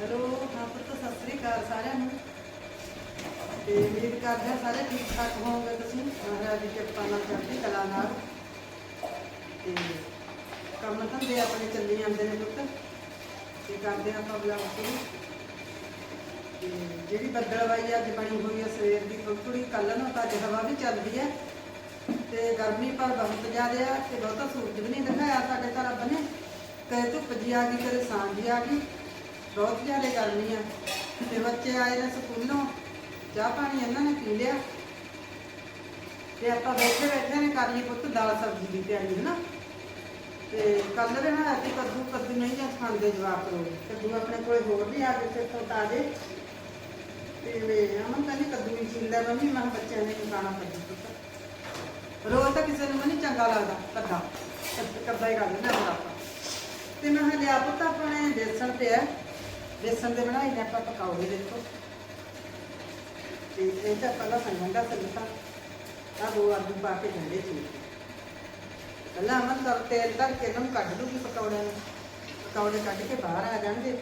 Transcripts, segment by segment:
Hello ਹਾਂ ਪੁੱਤ ਸਤਿ ਸ੍ਰੀ ਅਕਾਲ ਸਾਰਿਆਂ ਨੂੰ। ਤੇ ਉਮੀਦ ਕਰਦੇ ਹਾਂ ਸਾਰੇ ਠੀਕ ਠਾਕ ਹੋਵੋਗੇ ਤੁਸੀਂ। ਮਹਾਰਾਜ ਦੀ ਕਿਰਪਾ ਨਾਲ ਚੜ੍ਹਦੀ ਕਲਾ ਨਾਲ। ਤੇ ਕੰਮ ਧੰਦੇ ਆਪਣੇ ਚੱਲੀ ਜਾਂਦੇ ਨੇ ਪੁੱਤ। ਤੇ ਕਰਦੇ ਹਾਂ ਆਪਾਂ ਬਲਾਉ ਸ਼ੁਰੂ। ਤੇ ਜਿਹੜੀ ਬੱਦਲਵਾਈ ਅੱਜ ਬਣੀ ਹੋਈ ਹੈ ਸਵੇਰ ਦੀ ਥੋੜੀ ਕੱਲ ਨੂੰ, ਤਾਂ ਅੱਜ ਹਵਾ ਵੀ ਚੱਲਦੀ ਹੈ ਤੇ ਗਰਮੀ ਪਰ ਬਹੁਤ ਜ਼ਿਆਦਾ ਹੈ ਤੇ ਬਹੁਤਾ ਸੂਰਜ ਵੀ ਨਹੀਂ ਦਿਖਾਇਆ ਸਾਡੇ ਤਾਂ ਰੱਬ ਨੇ। ਕਦੇ ਧੁੱਪ ਜੀ ਆ ਗਈ ਕਦੇ ਸਾਂਝ ਜੀ ਆ ਗਈ। ਬਹੁਤ ਜ਼ਿਆਦਾ ਗਰਮੀ ਆ। ਤੇ ਬੱਚੇ ਆਏ ਨੇ ਸਕੂਲੋਂ, ਚਾਹ ਪਾਣੀ ਇਹਨਾਂ ਨੇ ਪੀ ਲਿਆ। ਤੇ ਆਪਾਂ ਬੈਠੇ ਬੈਠੇ ਨੇ ਕਰ ਲਈ ਪੁੱਤ ਦਾਲ ਸਬਜ਼ੀ ਦੀ ਤਿਆਰੀ ਹੈ ਨਾ ਤੇ ਕੱਲ ਦੇ ਨਾ ਅਸੀਂ ਕੱਦੂ ਕੱਦੂ ਨਹੀਂ ਜਾਂ ਖਾਂਦੇ ਜਵਾਕ ਰੋ ਕੱਦੂ ਆਪਣੇ ਕੋਲੇ ਹੋਰ ਵੀ ਆ ਗਏ ਫਿਰ ਤੋਂ ਤਾਜ਼ੇ। ਤੇ ਵੇ, ਅਮਨ ਕੱਦੂ ਹੀ ਛਿੱਲ ਲੈ ਮੰਮੀ, ਮੈਂ ਕਿਹਾ ਬੱਚਿਆਂ ਨੇ ਖਾਣਾ ਕੱਦੂ ਪੁੱਤ। ਰੋਜ਼ ਤਾਂ ਕਿਸੇ ਨੂੰ ਨਹੀਂ ਚੰਗਾ ਲੱਗਦਾ ਕੱਦਾ। ਕੱਦਾ ਹੀ ਕਰ ਦਿੰਦੇ ਆਪਾਂ। ਤੇ ਮੈਂ ਕਿਹਾ ਲਿਆ ਪੁੱਤ, ਆਪਣੇ ਬੇਸਣ ਪਿਆ। ਬੇਸਨ ਦੇ ਬਣਾਈ ਨੇ, ਆਪਾਂ ਪਕਾਉਗੇ ਦੇਖੋ। ਤੇ ਇਹ ਤਾਂ ਪਹਿਲਾਂ ਸੰਗੰਦਾ ਸੰਗਤਾ ਆ ਦੋ ਆਲੂ ਪਾ ਕੇ ਠੰਡੇ ਚੀਜ਼ ਪਹਿਲਾਂ ਅਮਨ ਕਰ ਤੇਲ ਧਰ ਕੇ ਇਹਨਾਂ ਨੂੰ ਕੱਢ ਲੂਗੀ ਪਕੌੜਿਆਂ ਨੂੰ। ਪਕੌੜੇ ਕੱਢ ਕੇ ਬਾਹਰ ਆ ਜਾਣਗੇ।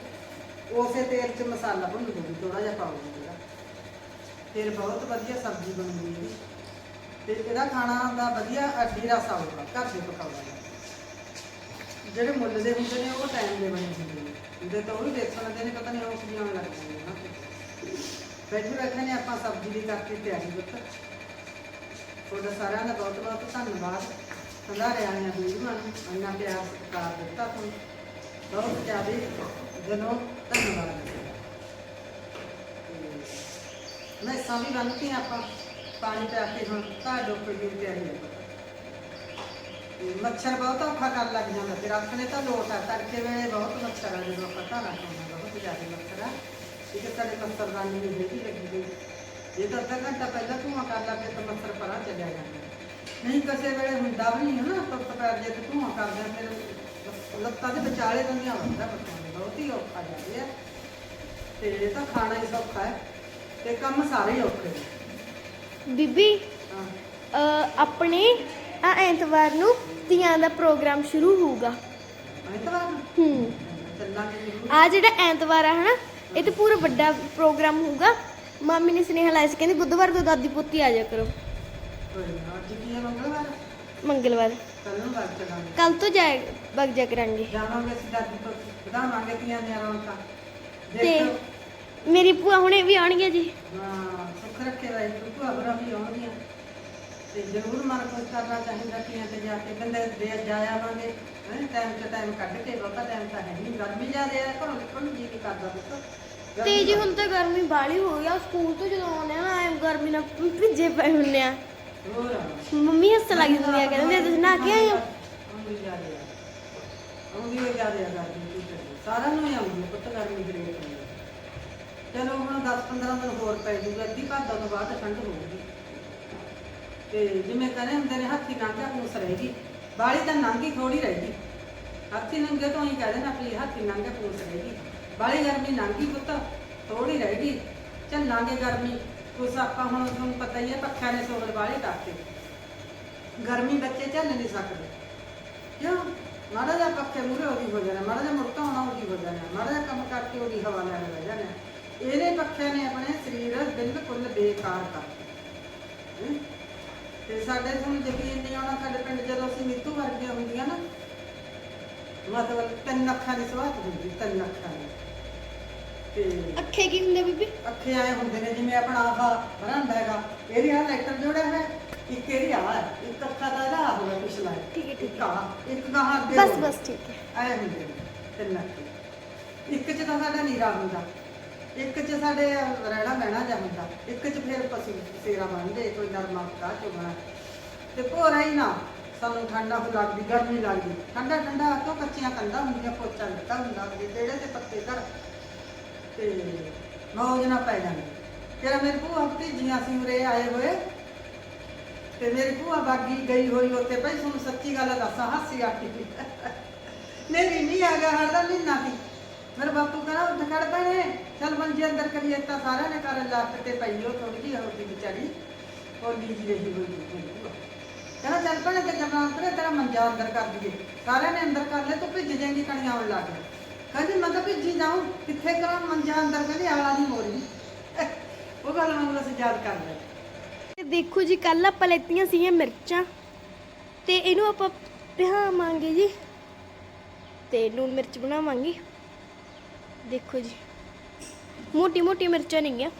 ਉਸੇ ਤੇਲ 'ਚ ਮਸਾਲਾ ਭੁੰਨ ਦੂਗੀ ਥੋੜਾ ਜਿਹਾ ਪਾਉਗੀ ਜਿਹੜਾ ਫਿਰ ਬਹੁਤ ਵਧੀਆ ਸਬਜ਼ੀ ਬਣੂਗੀ ਇਹਦੀ। ਤੇ ਇਹਦਾ ਖਾਣਾ ਦਾ ਵਧੀਆ ਅੱਡੀ ਰਸ ਆਊਗਾ, ਘਰ ਦੇ ਪਕੌੜਿਆਂ ਦਾ। ਜਿਹੜੇ ਮੁੱਲ ਦੇ ਹੁੰਦੇ ਨੇ, ਉਹ ਟਾਈਮ ਦੇ ਬਣੇ ਹੁੰਦੇ ਨੇ। ਇਹਦੇ ਤਾਂ ਉਹ ਵੀ ਵੇਚਣ ਨੇ, ਪਤਾ ਨਹੀਂ ਉਹ ਕਿੰਨੀਆਂ ਲੱਗ ਜਾਂਦੀਆਂ ਨਾ ਬੈਠੇ ਬੈਠੇ ਨੇ ਆਪਾਂ ਸਬਜ਼ੀ ਦੀ ਕਰਕੇ ਤਿਆਰੀ ਪੁੱਤ। ਤੁਹਾਡਾ ਸਾਰਿਆਂ ਦਾ ਬਹੁਤ ਬਹੁਤ ਧੰਨਵਾਦ। ਸੰਧਾਰੇ ਨੇ ਵੀਡੀਓਆਂ ਨੂੰ, ਇੰਨਾ ਪਿਆਰ ਸਤਿਕਾਰ ਦਿੱਤਾ ਤੁਹਾਨੂੰ। ਬਹੁਤ ਜ਼ਿਆਦਾ ਦਿਲੋਂ ਧੰਨਵਾਦ। ਤੇ ਮੈਂ ਸਾਵੀ ਬੰਨਤੀ ਆਪਾਂ, ਪਾਣੀ ਪਿਆ ਕੇ ਹੁਣ ਘਰ ਡੋਕੇ ਤਿਆਰੀ ਹੈ ਮੱਛਰ ਬਹੁਤ ਔਖਾ ਕਰਨ ਲੱਗ ਜਾਂਦਾ। ਫਿਰ ਆਪਣੇ ਤਾਂ ਲੋਟ ਆ ਤੜਕੇ ਵੇਲੇ ਬਹੁਤ ਮੱਛਰ ਆ ਜਦੋਂ ਆਪਾਂ ਘਰ ਆਉਂਦਾ ਬਹੁਤ ਜ਼ਿਆਦਾ ਮੱਛਰ ਆ। ਠੀਕ ਹੈ ਸਾਡੇ ਮੱਛਰਦਾਨੀ ਨਹੀਂ ਹੈਗੀ ਲੱਗੀ ਹੋਈ। ਜੇ ਤਾਂ ਅੱਧਾ ਘੰਟਾ ਪਹਿਲਾਂ ਧੂੰਆਂ ਕਰ ਲਾ ਫਿਰ ਤਾਂ ਮੱਛਰ ਪਰਾਂ ਚੱਲਿਆ ਜਾਂਦਾ। ਨਹੀਂ ਕਿਸੇ ਵੇਲੇ ਹੁੰਦਾ ਵੀ ਨਹੀਂ ਹਨਾ ਤੁੱਤ ਪੈਰ ਜੇ ਤੇ ਧੂੰਆਂ ਕਰਦੇ ਆ ਫਿਰ ਲੱਤਾਂ ਦੇ ਵਿਚਾਲੇ ਦੰਦੀਆਂ ਵੱਜਦਾ ਬੱਚਿਆਂ ਦੇ ਬਹੁਤ ਹੀ ਔਖਾ ਜਾਂਦੇ ਆ। ਤੇ ਇਹ ਤਾਂ ਖਾਣਾ ਹੀ ਸੌਖਾ ਹੈ ਤੇ ਕੰਮ ਸਾਰੇ ਔਖੇ ਨੇ। ਬੀਬੀ ਹਾਂ। ਆਪਣੇ ਆ ਐਤਵਾਰ ਨੂੰ ਤੀਆਂ ਦਾ ਪ੍ਰੋਗਰਾਮ ਸ਼ੁਰੂ ਹੋਊਗਾ। ਐਤਵਾਰ ਹੂੰ। ਚੱਲਾਂਗੇ ਆ ਜਿਹੜਾ ਐਤਵਾਰ ਆ ਹਨਾ ਇਹ ਤੇ ਪੂਰਾ ਵੱਡਾ ਪ੍ਰੋਗਰਾਮ ਹੋਊਗਾ। ਮਾਮੀ ਨੇ ਸੁਨੇਹਾ ਲਾਇਆ ਸੀ ਕਹਿੰਦੀ ਬੁੱਧਵਾਰ ਤੋਂ ਦਾਦੀ ਪੋਤੀ ਆ ਜਾ ਕਰੋ। ਕੋਈ ਨਾ, ਅੱਜ ਕੀ ਹੈ ਮੰਗਲਵਾਰ? ਮੰਗਲਵਾਰ। ਕੱਲ ਨੂੰ ਬਾਅਦ ਚੱਲਾਂਗੇ ਕੱਲ ਤੋਂ ਜਾਏ ਵਗ ਜਾ ਕਰਾਂਗੇ। ਜਾਵਾਂਗੇ ਅਸੀਂ ਦਾਦੀ ਤੋਂ ਵਧਾਵਾਂਗੇ ਤੀਆਂ ਦੀਆਂ ਰੌਣਕਾਂ। ਤੇ ਦੇਖੋ। ਮੇਰੀ ਭੂਆ ਹੁਣੇ ਵੀ ਆਉਣਗੇ ਜੀ। ਹਾਂ ਸੁੱਖ ਰੱਖੇ ਵਾਈ ਭੂਆ ਬਰਾ ਵੀ ਆਉਂਦੀਆਂ ਤੇ ਜ਼ਰੂਰ ਮਨ ਖੁਸ਼ ਕਰਨਾ ਚਾਹੀਦਾ ਤੀਆਂ ਤੇ ਜਾ ਕੇ ਬੰਦੇ ਦੇ ਜਾ ਆਵਾਂਗੇ। ਹੈ ਟਾਈਮ ਤੇ ਟਾਈਮ ਕੱਢ ਕੇ ਬਹੁਤਾ ਟਾਈਮ ਤਾਂ ਹੈ ਨਹੀਂ। ਗਰਮੀ ਜ਼ਿਆਦੇ ਆ ਘਰੋਂ ਨਿਕਲਣ ਨੂੰ ਜੀ ਨਹੀਂ ਕਰਦਾ ਪੁੱਤ। ਤੇ ਜੀ ਹੁਣ ਤਾਂ ਗਰਮੀ ਬਾਲੀ ਹੋ ਗਈ ਆ। ਸਕੂਲ ਤੋਂ ਜਦੋਂ ਆਉਂਦੇ ਆ ਨਾ ਐਂ ਗਰਮੀ ਨਾਲ ਭਿੱਜੇ ਪਏ ਹੁੰਦੇ ਆ। ਹੋਰ ਮੰਮੀ ਹੱਸਣ ਲੱਗ ਜਾਂਦੀ ਆ ਕਹਿੰਦੇ ਤੁਸੀਂ ਨਹਾ ਕੇ ਆਏ ਹੋ? ਆਉਂਦੀ ਜ਼ਿਆਦੇ ਆ। ਆਉਂਦੀ ਹੋ ਜ਼ਿਆਦੇ ਆ ਗਰਮੀ ਕੀ ਕਰੀਏ। ਸਾਰਿਆਂ ਨੂੰ ਹੀ ਆਉਂਦੀ ਆ ਪੁੱਤ ਗਰਮੀ ਦੀ ਰੇਟ ਨਹੀਂ ਚਲੋ ਹੁਣ 10-15 ਦਿਨ ਹੋਰ ਪੈ ਜੂਗਾ ਅੱਧੀ ਭਾਦਾ ਤੋਂ ਬਾਅਦ ਠੰਡ ਹੋਊਗੀ। ਤੇ ਜਿਵੇਂ ਕਹਿੰਦੇ ਹੁੰਦੇ ਨੇ, ਹੱਥੀ ਨਾਂਗਾ ਪੂਸ ਰਹੇਗੀ। ਬਾਲੀ ਤਾਂ ਨਾਂਗੀ ਥੋੜੀ ਰਹੇਗੀ। ਹੱਥੀ ਨੰਗੇ ਤੋਂ ਹੀ ਕਹਿੰਦੇ ਨੇ ਆਪਣੀ ਹੱਥੀ ਨਾਂਗਾ ਪੂਸ ਰਹੇਗੀ। ਬਾਲੀ ਗਰਮੀ ਨਾਂਗੀ ਪੁੱਤ ਥੋੜੀ ਰਹੇਗੀ। ਚੱਲਾਂਗੇ ਗਰਮੀ। ਕੁਛ ਆਪਾਂ ਹੁਣ ਤੁਹਾਨੂੰ ਪਤਾ ਹੀ ਹੈ, ਪੱਖਿਆਂ ਨੇ ਸੋਗਲ ਬਾਲੀ ਕਰਤੇ। ਗਰਮੀ ਬੱਚੇ ਝੱਲ ਨਹੀਂ ਸਕਦੇ। ਕਿਉਂ? ਮਾੜਾ ਜਿਹਾ ਪੱਖੇ ਮੂਰੇ ਉਹਦੀ ਹੋ ਜਾਣਾ, ਮਾੜਾ ਜਿਹਾ ਮੁੜਕਾ ਹੋਣਾ ਉਹਦੀ ਹੋ ਜਾਣਾ, ਮਾੜਾ ਜਿਹਾ ਕੰਮ ਕਰਕੇ ਉਹਦੀ ਹਵਾ ਲੈਣ ਲੱਗ ਜਾਣਾ। ਇਹਦੇ ਪੱਖਿਆਂ ਨੇ ਆਪਣੇ ਸਰੀਰ ਬਿਲਕੁਲ ਬੇਕਾਰ ਕਰਤੇ। ਤੇ ਸਾਡੇ ਤੁਹਾਨੂੰ ਯਕੀਨ ਨਹੀਂ ਆਉਣਾ ਸਾਡੇ ਪਿੰਡ ਜਦੋਂ ਅਸੀਂ ਮਿੱਤੂ ਵਰਗੀਆਂ ਹੁੰਦੀਆਂ ਨਾ ਮਤਲਬ ਤਿੰਨ ਅੱਖਾਂ ਦੀ ਸਵਾਤ ਹੁੰਦੀ ਤਿੰਨ ਅੱਖਾਂ ਦੀ। ਤੇ ਅੱਖੇ ਕੀ ਹੁੰਦੇ ਬੀਬੀ? ਅੱਖੇ ਆਏ ਹੁੰਦੇ ਨੇ ਜਿਵੇਂ ਆਪਣਾ ਆਹ ਬਰਾਂਡਾ ਹੈਗਾ ਇਹਦੀ ਆਹ ਲੈਟਰ ਜੋੜਿਆ ਹੈ ਇੱਕ ਇਹਦੀ ਹੈ ਇੱਕ ਅੱਖਾਂ ਦਾ ਇਹਦਾ ਆਹ ਹੋਇਆ ਪਿਛਲਾ ਠੀਕ ਹੈ, ਠੀਕ ਆਹ, ਇੱਕ ਗਾਹਾਂ ਅੱਗੇ ਬਸ। ਬਸ ਠੀਕ ਹੈ। ਆਏ ਹੁੰਦੇ ਨੇ ਤਿੰਨ ਅੱਖੇ। ਇੱਕ ਚ ਤਾਂ ਸਾਡਾ ਨੀਰਾ ਹੁੰਦਾ। ਇੱਕ ਚ ਸਾਡੇ ਰਹਿਣਾ ਬਹਿਣਾ ਜਾ ਇੱਕ ਚ ਫਿਰ ਪਸੀ ਸੇਰਾ ਬੰਨਦੇ ਕੋਈ ਨਰਮਾ ਕਾ ਚੁਗਣਾ ਤੇ ਭੋਰਾ ਹੀ ਨਾ, ਸਾਨੂੰ ਠੰਡਾ ਹੋ ਲੱਗਦੀ, ਗਰਮੀ ਲੱਗਦੀ। ਠੰਡਾ ਠੰਡਾ ਤੋਂ ਕੱਚੀਆਂ ਕੰਧਾਂ ਹੁੰਦੀਆਂ, ਪੋਚਾ ਦਿੱਤਾ ਹੁੰਦਾ ਉਹਦੇ ਜਿਹੜੇ ਤੇ ਪੱਤੇ ਘਰ ਤੇ ਮੌਜ ਨਾ ਪੈ ਜਾਂਦੀ। ਤੇਰਾ ਮੇਰੀ ਭੂਆ ਭਤੀਜੀਆਂ ਸੀ, ਉਰੇ ਆਏ ਹੋਏ। ਤੇ ਮੇਰੀ ਭੂਆ ਬਾਗੀ ਗਈ ਹੋਈ ਉੱਥੇ ਭਾਈ ਤੁਹਾਨੂੰ ਸੱਚੀ ਗੱਲ ਦੱਸਾਂ, ਹਾਸੀ ਆਟੀ ਨਹੀਂ ਨਹੀਂ ਆ ਗਿਆ ਹਰਦਾ ਮਹੀਨਾ ਸੀ। ਮੇਰੇ ਬਾਪੂ ਕਹਿੰਦਾ, ਉੱਠ ਖੜ ਪੈਣੇ ਚੱਲ ਮੰਜੇ ਅੰਦਰ ਕਰੀਏ ਤਾਂ ਸਾਰਿਆਂ ਨੇ ਕਰ ਲੱਕ ਤੇ ਪਈ ਉਹ ਥੋੜੀ ਜਿਹੀ ਹੋ ਗਈ ਵਿਚਾਰੀ। ਹੋਲੀ ਜੀ ਰਹੀ ਹੋਈ ਕਹਿੰਦਾ, ਚੱਲ ਭੈਣੇ, ਤੇ ਜਮਾਂ ਤੇ ਤੇਰਾ ਮੰਜਾ ਅੰਦਰ ਕਰ ਦਈਏ। ਸਾਰਿਆਂ ਨੇ ਅੰਦਰ ਕਰ ਲਿਆ, ਤੂੰ ਭਿੱਜ ਜਾਏਂਗੀ, ਕਣੀਆਂ ਆਉਣ ਲੱਗ ਕਹਿੰਦੀ, ਮੈਂ ਤਾਂ ਭਿੱਜੀ ਜਾਉਂ ਕਿੱਥੇ ਕਰਾਂ ਮੰਜਾ ਅੰਦਰ, ਕਹਿੰਦੇ ਆਲਾ ਨਹੀਂ ਮੋੜੀ ਉਹ ਗੱਲ ਮੈਨੂੰ ਅਸੀਂ ਯਾਦ ਕਰ ਲਿਆ। ਦੇਖੋ ਜੀ ਕੱਲ ਆਪਾਂ ਲੈਤੀਆਂ ਸੀਗੀਆਂ ਮਿਰਚਾਂ। ਤੇ ਇਹਨੂੰ ਆਪਾਂ ਪਿਹਾਵਾਂਗੇ ਜੀ। ਤੇ ਲੂਣ ਮਿਰਚ ਬਣਾਵਾਂਗੇ। ਦੇਖੋ ਜੀ। ਮੋਟੀ ਮੋਟੀ ਮਿਰਚਾਂ ਨੇਗੀਆਂ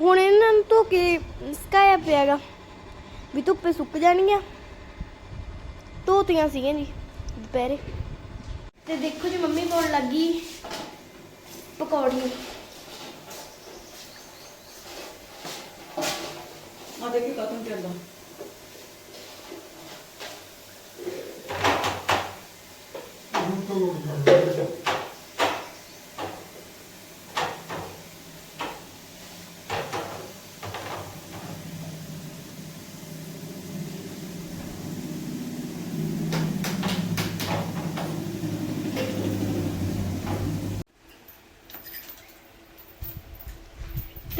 ਹੁਣ ਇਹਨਾਂ ਨੂੰ ਧੋ ਕੇ ਸੁਕਾਇਆ ਪਿਆਗਾ। ਵੀ ਧੁੱਪੇ ਸੁੱਕ ਜਾਣਗੀਆਂ। ਧੋਤੀਆਂ ਸੀਗੀਆਂ ਜੀ, ਦੁਪਹਿਰੇ। ਤੇ ਦੇਖੋ ਜੀ, ਮੰਮੀ ਪਾਉਣ ਲੱਗੀ ਪਕੌੜੀਆਂ। ਆ ਦੇਖੀ ਕਦੋਂ ਚੱਲਦਾ।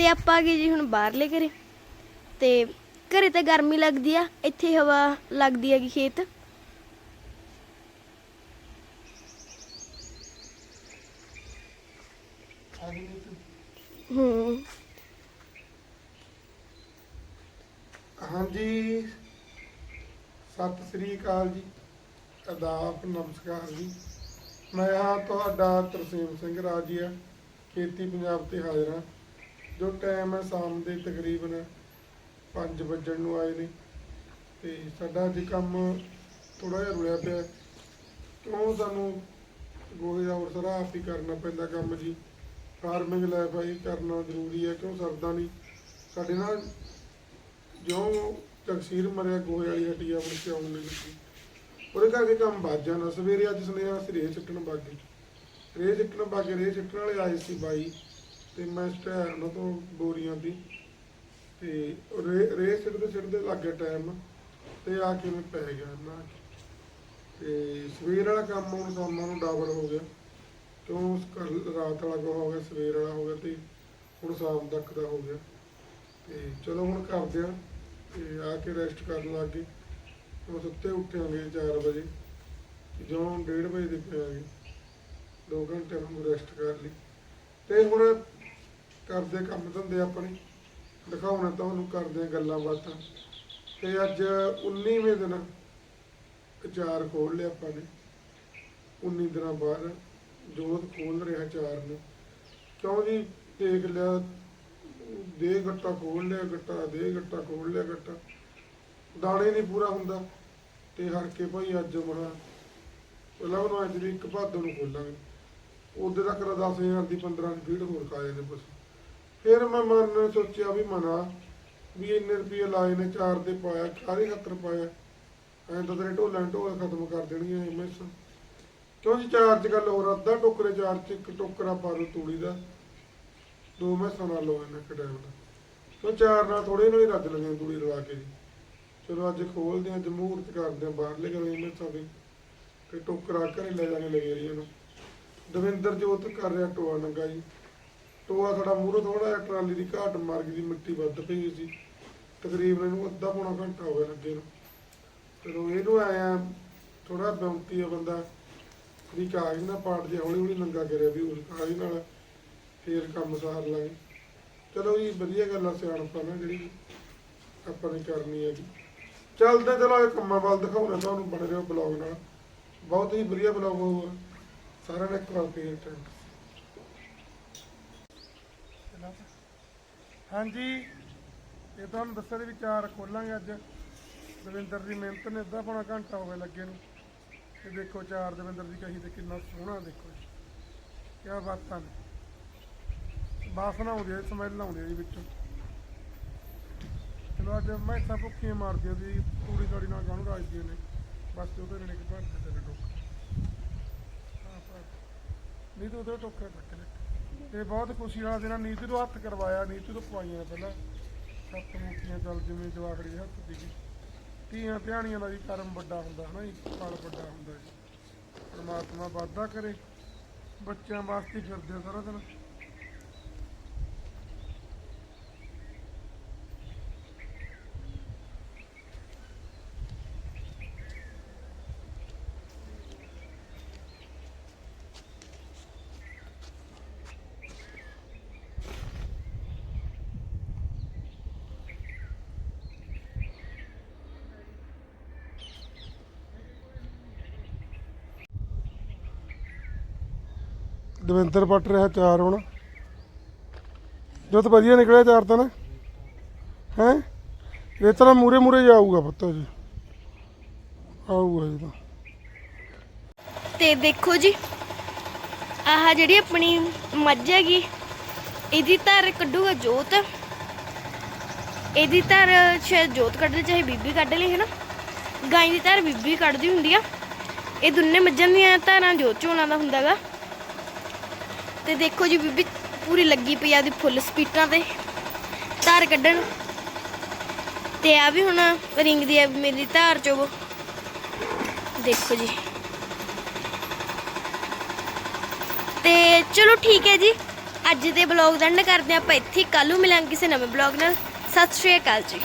ਤੇ ਆਪਾਂ ਆ ਗਏ ਜੀ, ਹੁਣ ਬਾਹਰਲੇ ਘਰੇ। ਤੇ ਘਰੇ ਤਾਂ ਗਰਮੀ ਲੱਗਦੀ ਆ, ਇੱਥੇ ਹਵਾ ਲੱਗਦੀ ਹੈਗੀ ਖੇਤ। ਹੂੰ। ਹਾਂਜੀ। ਸਤਿ ਸ੍ਰੀ ਅਕਾਲ ਜੀ। ਆਦਾਬ ਨਮਸਕਾਰ ਜੀ। ਮੈਂ ਹਾਂ ਤੁਹਾਡਾ ਤਰਸੇਮ ਸਿੰਘ ਰਾਜੀਆ, ਖੇਤੀ ਪੰਜਾਬ ਤੇ ਹਾਜ਼ਰ ਹਾਂ। ਜੋ ਟਾਈਮ ਹੈ ਸ਼ਾਮ ਦੇ ਤਕਰੀਬਨ 5 ਵਜਣ ਨੂੰ ਆਏ ਨੇ। ਤੇ ਸਾਡਾ ਅੱਜ ਕੰਮ ਥੋੜਾ ਜਿਹਾ ਰੁਲਿਆ ਪਿਆ। ਕਿਉਂ ਸਾਨੂੰ ਗੋਹੇ ਦਾ ਹੋਰ ਸਾਰਾ ਆਪ ਹੀ ਕਰਨਾ ਪੈਂਦਾ ਕੰਮ ਜੀ। ਫਾਰਮਿੰਗ ਲਾਈਫ ਹੈ ਕਰਨਾ ਜ਼ਰੂਰੀ ਹੈ, ਕਿਉਂ ਸਰਦਾ ਨਹੀਂ। ਸਾਡੇ ਨਾਲ ਜਿਉਂ ਤਕਸੀਰ ਮਰਿਆ ਗੋਹੇ ਵਾਲੀ ਹੱਟੀ ਆ, ਮੁੜ ਕੇ ਆਉਣ ਨਹੀਂ ਲੱਗੀ ਉਹਦੇ ਕਰਕੇ ਕੰਮ ਵੱਜ ਜਾਣਾ। ਸਵੇਰੇ ਅੱਜ ਸੁਨੇਹਾ ਅਸੀਂ ਰੇਹ ਸਿੱਟਣ ਬਾਗੇ। ਰੇਹ ਸਿੱਟਣ ਬਾਗੇ, ਰੇਹ ਸਿੱਟਣ ਵਾਲੇ ਆਏ ਸੀ ਬਾਈ। ਤੇ ਮੈਂ ਸਟਿਆ ਉਹਨਾਂ ਤੋਂ ਬੋਰੀਆਂ ਦੀ। ਤੇ ਉਹ ਰੇ- ਰੇਹ ਸਿੱਟਦੇ ਸਿੱਟਦੇ ਲੱਗ ਗਿਆ ਟਾਈਮ ਤੇ ਆ ਕੇ ਮੈਂ ਪੈ ਗਿਆ ਨਾ ਤੇ ਸਵੇਰ ਵਾਲਾ ਕੰਮ ਹੁਣ ਸ਼ਾਮਾਂ ਨੂੰ ਡਬਲ ਹੋ ਗਿਆ। ਕਿਉਂ ਕੱਲ ਰਾਤ ਵਾਲਾ ਗੋਹਾ ਹੋ ਗਿਆ, ਸਵੇਰ ਵਾਲਾ ਹੋ ਗਿਆ ਤੇ ਹੁਣ ਸ਼ਾਮ ਤੱਕ ਦਾ ਹੋ ਗਿਆ। ਤੇ ਚਲੋ ਹੁਣ ਕਰਦੇ ਆ ਤੇ ਆ ਕੇ ਰੈਸਟ ਕਰਨ ਲੱਗ ਗਏ। ਉਹ ਸੁੱਤੇ ਉੱਠਾਂਗੇ 4 ਵਜੇ। ਜਦੋਂ 1:30 ਵਜੇ ਦੇ ਪਿਆਂਗੇ 2 ਘੰਟੇ ਨੂੰ ਰੈਸਟ ਕਰ ਲਈ। ਤੇ ਹੁਣ ਕਰਦੇ ਕੰਮ ਧੰਦੇ ਆਪਣੇ। ਦਿਖਾਉਣਾ ਤੁਹਾਨੂੰ ਕਰਦੇ ਆ ਗੱਲਾਂ ਬਾਤਾਂ। ਤੇ ਅੱਜ 19ਵੇਂ ਦਿਨ ਚਾਰ ਖੋਲ ਲਿਆ ਆਪਾਂ ਨੇ। 19 ਦਿਨਾਂ ਬਾਅਦ ਜੋਤ ਖੋਲ ਰਿਹਾ ਚਾਰ ਨੂੰ। ਕਿਉਂ ਜੀ? ਦੇਖ ਲਿਆ ਦੇ ਗੱਟਾ ਖੋਲ ਲਿਆ ਗੱਟਾ ਦੇ ਗੱਟਾ ਖੋਲ ਲਿਆ ਗੱਟਾ। ਦਾਣੇ ਨਹੀਂ ਪੂਰਾ ਹੁੰਦਾ। ਤੇ ਹਰ ਕੇ ਭਾਈ ਅੱਜ ਮਹਾ, ਪਹਿਲਾਂ ਉਹਨੂੰ ਅੱਜ ਵੀ ਇੱਕ ਭਾਦੋਂ ਨੂੰ ਖੋਲਾਂਗੇ। ਉਹਦੇ ਤੱਕ ਦਾ 10000 ਦੀ 15 ਦੀ ਫੀਡ ਹੋਰ ਖਾ ਜਾਂਦੇ ਬਸ ਫਿਰ ਮੈਂ ਮਨ ਨੇ ਸੋਚਿਆ ਵੀ ਮਨਾ, ਵੀ ਇੰਨੇ ਰੁਪਏ ਲਾਏ ਨੇ, ਚਾਰ ਦੇ ਪਾਇਆ ਕਾਹਦੇ ਖਾਤਰ ਪਾਇਆ। ਐਂ ਤਾਂ ਤੇਰੇ ਢੋਲਾਂ ਢੋਲ ਖਤਮ ਕਰ ਦੇਣੀਆਂ ਇਹ ਕਿਉਂ ਜੀ ਚਾਰ ਚ ਗੱਲ ਹੋਰ, ਅੱਧਾ ਟੋਕਰੇ ਚਾਰ ਚ, ਇੱਕ ਟੋਕਰਾ ਪਾ ਦੋ ਤੂੜੀ ਦਾ। ਦੋ ਮੈਂ ਨਾਲ ਲੋ ਇਹਨਾਂ ਇੱਕ ਦਾ। ਕਿਉਂ ਚਾਰ ਨਾਲ ਥੋੜੇ ਨੂੰ ਹੀ ਰੱਜ ਲਗੇ ਤੂੜੀ ਲਵਾ ਕੇ ਜੀ। ਚਲੋ ਅੱਜ ਖੋਲਦੇ ਹਾਂ ਅੱਜ ਮੂਹਰਤ ਕਰਦੇ ਹਾਂ ਬਾਹਰਲੇ ਗਲੇ ਮੈਸਾਂ ਦੇ ਤੇ ਟੋਕਰਾ ਘਰੇ ਲੈ ਜਾਣੇ ਲਗੇ ਜੀ ਇਹਨੂੰ। ਦਵਿੰਦਰ ਜੋਤ ਕਰ ਰਿਹਾ ਟੋਆ ਨੰਗਾ ਜੀ। ਟੋਆ ਸਾਡਾ ਮੂਹਰੋਂ ਥੋੜਾ ਜਿਹਾ ਟਰਾਲੀ ਦੀ ਘਾਟ ਮਾਰ ਦੀ ਮਿੱਟੀ ਵੱਧ ਪਈ ਹੋਈ ਸੀ। ਤਕਰੀਬਨ ਇਹਨੂੰ ਅੱਧਾ ਪੌਣਾ ਘੰਟਾ ਹੋ ਗਿਆ ਲੱਗੇ ਨੂੰ। ਚਲੋ ਇਹਨੂੰ ਆਇਆ ਥੋੜਾ ਬੇਨਤੀ ਆ ਬੰਦਾ। ਵੀ ਕਾਗਜ਼ ਨਾ ਪਾਟ ਜੇ, ਹੌਲੀ ਹੌਲੀ ਨੰਗਾ ਕਰਿਆ ਵੀ ਉਸ ਕਾਗਜ਼ ਨਾਲ ਫੇਰ ਕੰਮ ਸਾਰ ਲਾਂਗੇ। ਚਲੋ ਜੀ, ਵਧੀਆ ਗੱਲ ਆ ਸਿਆਣਪਾ ਨਾ ਜਿਹੜੀ ਆਪਾਂ ਨੇ ਕਰਨੀ ਹੈ ਜੀ। ਚੱਲਦੇ ਚਲੋ ਇਹ ਕੰਮਾਂ ਵੱਲ ਦਿਖਾਉਣਾ ਤੁਹਾਨੂੰ ਬਣ ਰਿਹਾ ਬਲੌਗ ਨਾਲ। ਬਹੁਤ ਹੀ ਵਧੀਆ ਬਲੌਗ ਹੋਊਗਾ। ਸਾਰਿਆਂ ਨੇ ਇੱਕ ਵਾਰ ਫੇਰ ਟਾਈਮ ਹਾਂਜੀ, ਇਹ ਤੁਹਾਨੂੰ ਦੱਸਿਆ ਦੇ ਵਿਚਾਰ ਖੋਲਾਂਗੇ ਅੱਜ। ਦਵਿੰਦਰ ਦੀ ਮਿਹਨਤ ਨੇ ਅੱਧਾ ਪੌਣਾ ਘੰਟਾ ਹੋ ਗਿਆ ਲੱਗੇ ਨੂੰ। ਤੇ ਦੇਖੋ ਚਾਰ ਦਵਿੰਦਰ ਦੀ ਕਹੀ ਤੇ ਕਿੰਨਾ ਸੋਹਣਾ ਦੇਖੋ। ਜੀ ਕਿਆ ਬਾਤਾਂ ਨੇ। ਬਾਸਨਾ ਆਉਂਦੀ ਹੈ ਸਮੈਲ ਆਉਂਦੀ ਹੈ ਜੀ ਵਿੱਚੋਂ। ਚਲੋ ਅੱਜ ਮੈਂ ਸਭ ਭੁੱਖੀਆਂ ਮਾਰਦੀਆਂ ਸੀ ਪੂਰੀ ਦਾੜੀ ਨਾਲ ਗਾਣੂ ਰਾਜਦੀਆਂ ਨੇ। ਬਸ ਉਹਦੇ ਨੇ ਕਿ ਭਰ ਦਿੱਤੇ ਨੇ ਟੋਕਰੇ ਨਹੀਂ ਤਾਂ ਉਹਦੇ ਟੋਕਰੇ ਚੱਕ ਲੈ ਤੇ ਬਹੁਤ ਖੁਸ਼ੀ ਨਾਲ ਜਿਹੜਾ ਨੀਤੂ ਨੂੰ ਹੱਥ ਕਰਵਾਇਆ, ਨੀਤੂ ਤੋਂ ਪਵਾਈਆਂ ਪਹਿਲਾਂ। ਸੱਤ ਮੁੱਠੀਆਂ ਚੱਲ ਜਿਵੇਂ ਜਵਾਕੜੀ ਦੇ ਹੱਥ ਦੀ ਧੀਆਂ ਧਿਆਣੀਆਂ ਦਾ ਜੀ ਕਰਮ ਵੱਡਾ ਹੁੰਦਾ, ਹਨਾ ਜੀ? ਫਲ ਵੱਡਾ ਹੁੰਦਾ ਜੀ। ਪਰਮਾਤਮਾ ਵਾਧਾ ਕਰੇ। ਬੱਚਿਆਂ ਵਾਸਤੇ ਹੀ ਫਿਰਦੇ ਆ ਸਾਰਾ ਦਿਨ। ਦਵਿੰਦਰ ਪੱਟ ਰਿਹਾ ਚਾਰ ਹੁਣ। ਜੋ ਵਧੀਆ ਨਿਕਲਿਆ ਚਾਰ ਤਾਂ ਨਾ। ਹੈ? ਇਹ ਤਰ੍ਹਾਂ ਮੂਰੇ ਮੂਰੇ ਜਾਊਗਾ ਪੁੱਤ ਜੀ। ਆਊਗਾ ਜੀ ਤਾਂ। ਤੇ ਦੇਖੋ ਜੀ, ਆਹ ਜਿਹੜੀ ਆਪਣੀ ਮੱਝ ਹੈਗੀ, ਇਹਦੀ ਧਾਰ ਕੱਢੂਗਾ ਜੋਤ। ਇਹਦੀ ਧਾਰ ਸ਼ਾਇਦ ਜੋਤ ਕੱਢ ਲੇ ਚਾਹੇ ਬੀਬੀ ਕੱਢ ਲਈ ਹੈ ਨਾ ਗਾਂ ਦੀ ਧਾਰ ਬੀਬੀ ਕੱਢਦੀ ਹੁੰਦੀ ਆ। ਇਹ ਦੋਨੇ ਮੱਝਾਂ ਦੀਆਂ ਧਾਰਾਂ ਜੋਤ ਚੋਣਾਂ ਦਾ ਹੁੰਦਾਗਾ। ਤੇ ਦੇਖੋ ਜੀ ਬੀਬੀ, ਪੂਰੀ ਲੱਗੀ ਪਈ ਆ ਦੀ ਫੁੱਲ ਸਪੀਟਾਂ ਤੇ। ਧਾਰ ਕੱਢਣ। ਤੇ ਆ ਵੀ ਹੁਣ ਰਿੰਗ ਦੀ ਆ ਮੇਰੀ ਧਾਰ ਚੋਵੋ। ਦੇਖੋ ਜੀ। ਤੇ ਚਲੋ ਠੀਕ ਹੈ ਜੀ। ਅੱਜ ਦੇ ਬਲੌਗ ਦਾ ਐਂਡ ਕਰਦੇ ਹਾਂ ਆਪਾਂ ਇੱਥੇ ਕੱਲ ਨੂੰ ਮਿਲਾਂਗੇ ਕਿਸੇ ਨਵੇਂ ਬਲੌਗ ਨਾਲ। ਸਤਿ ਸ਼੍ਰੀ ਅਕਾਲ ਜੀ।